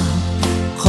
พ